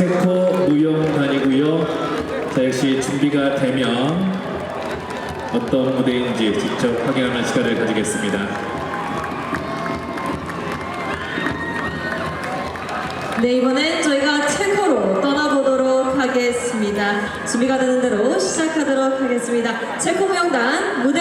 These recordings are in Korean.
체코 무용단이고요. 자 역시 준비가 되면 어떤 무대인지 직접 확인하는 시간을 가지겠습니다. 네, 이번엔 저희가 체코로 떠나보도록 하겠습니다. 준비가 되는 대로 시작하도록 하겠습니다. 체코 무용단 무대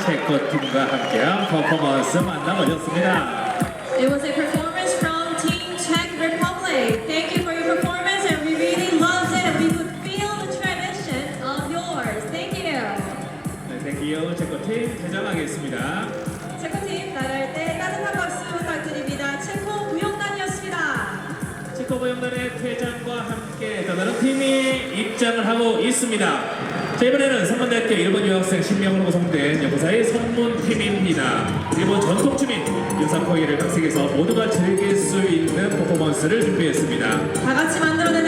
인사드립니다. 체코 팀과 함께한 퍼포먼스 만나보셨습니다. It was a performance from Team Czech Republic. Thank you for your performance and we really loved it and we could feel the tradition of yours. Thank you. 네, 대기요 체코 팀 퇴장하겠습니다. 체코 무용단의 퇴장과 함께 또 다른 팀이 입장을 하고 있습니다. 자 이번에는 선문대학교 일본 유학생 10명으로 구성된 연구사의 선문팀입니다. 일본 전통주민 유사코이를 각색해서 모두가 즐길 수 있는 퍼포먼스를 준비했습니다. 다 같이 만들어낸